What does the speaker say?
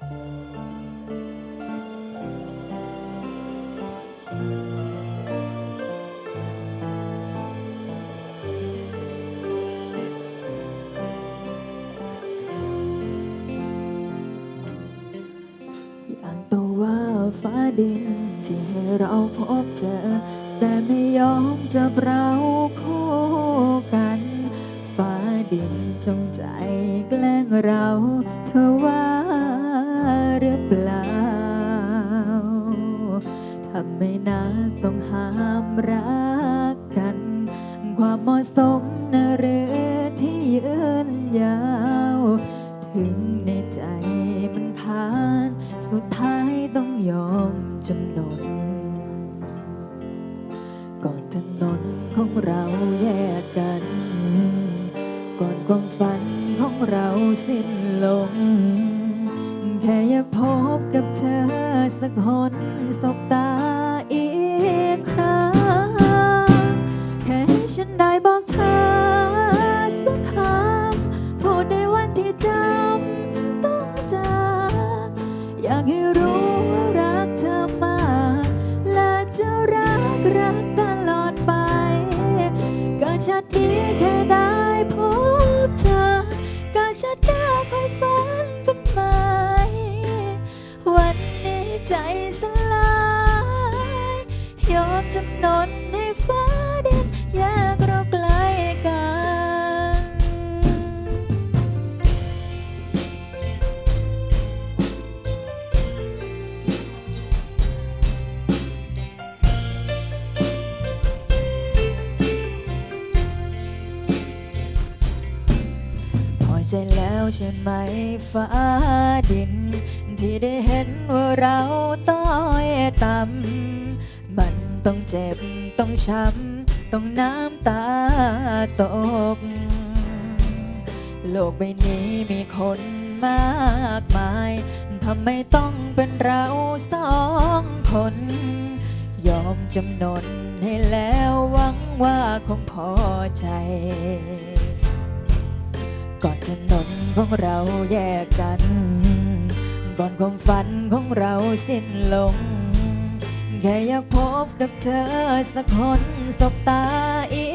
อย่างตัวว่าฟ้าดินที่ให้เราพบเจอ แต่ไม่ยอมจับเราคู่กัน ฟ้าดินจงใจแกล้งเราเธอว่า หรือเปล่าทำไมนักต้องห้ามรักกัน ความเหมาะสมนะหรือที่ยืนยาว ถึงในใจมันค้าน สุดท้ายต้องยอมจำนน ก่อนถนนของเราแยกกัน ก่อนความฝันของเราสิ้นลง ค่อยากพบกับเธอสักหนสบตาอีกครั้ง แค่ให้ฉันได้บอกเธอสักคำพูดในวันที่จำต้องจากอยากให้รู้ ใจสลาย ยอมจำนน ใจแล้วใช่ไหมฟ้าดิน ที่ได้เห็นว่าเราต้อยต่ำมันต้องเจ็บต้องช้ำต้องน้ำตาตก โลกใบนี้มีคนมากมายทำไมต้องเป็นเราสองคน ยอมจำนนให้แล้วหวังว่าคงพอใจ ก่อนถนนของเราแยกกัน ก่อนความฝันของเราสิ้นลง แค่อยากพบกับเธอสักคนสบตาอีก